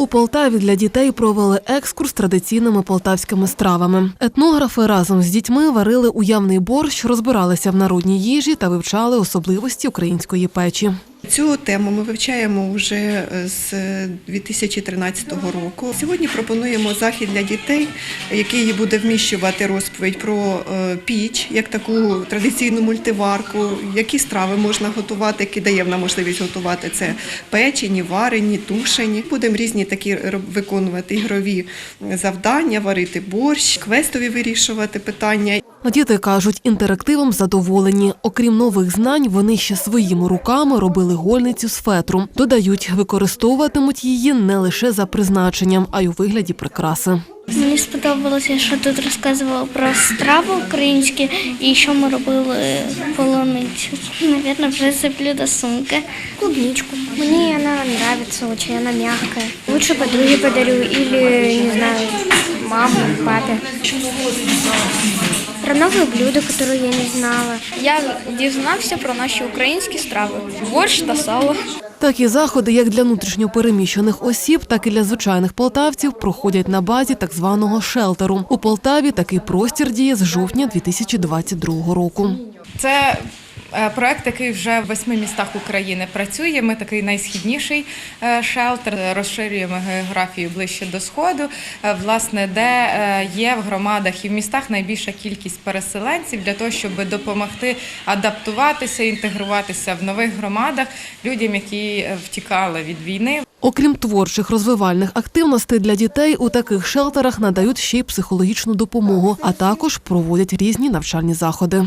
У Полтаві для дітей провели екскурс традиційними полтавськими стравами. Етнографи разом з дітьми варили уявний борщ, розбиралися в народній їжі та вивчали особливості української печі. Цю тему ми вивчаємо вже з 2013 року. Сьогодні пропонуємо захід для дітей, який буде вміщувати розповідь про е, піч, як таку традиційну мультиварку, які страви можна готувати, які дає нам можливість готувати це печені, варені, тушені. Будемо різні такі виконувати ігрові завдання, варити борщ, квестові вирішувати питання. Діти кажуть, інтерактивом задоволені. Окрім нових знань, вони ще своїми руками робили гольницю з фетру. Додають, використовуватимуть її не лише за призначенням, а й у вигляді прикраси. Мені сподобалося, що тут розказували про страви українські і що ми робили полуницю. Навірно, вже зроблю до сумки. Клубничку. Мне она нравится очень, она мягкая. Лучше подруге подарю или, не знаю, маме, папе. Про новые блюда, которые я не знала. Я дізнався про наші українські страви: борщ та сало. Такі заходи, як для внутрішньопереміщених осіб, так і для звичайних полтавців, проходять на базі так званого шелтеру. У Полтаві такий простір діє з жовтня 2022 року. Це проект, який вже в восьми містах України працює. Ми такий найсхідніший е, шелтер. Розширюємо географію ближче до сходу. е, Власне, де е, є в громадах і в містах найбільша кількість переселенців для того, щоб допомогти адаптуватися, інтегруватися в нових громадах людям, які е, втікали від війни. Окрім творчих розвивальних активностей для дітей, у таких шелтерах надають ще й психологічну допомогу, а також проводять різні навчальні заходи.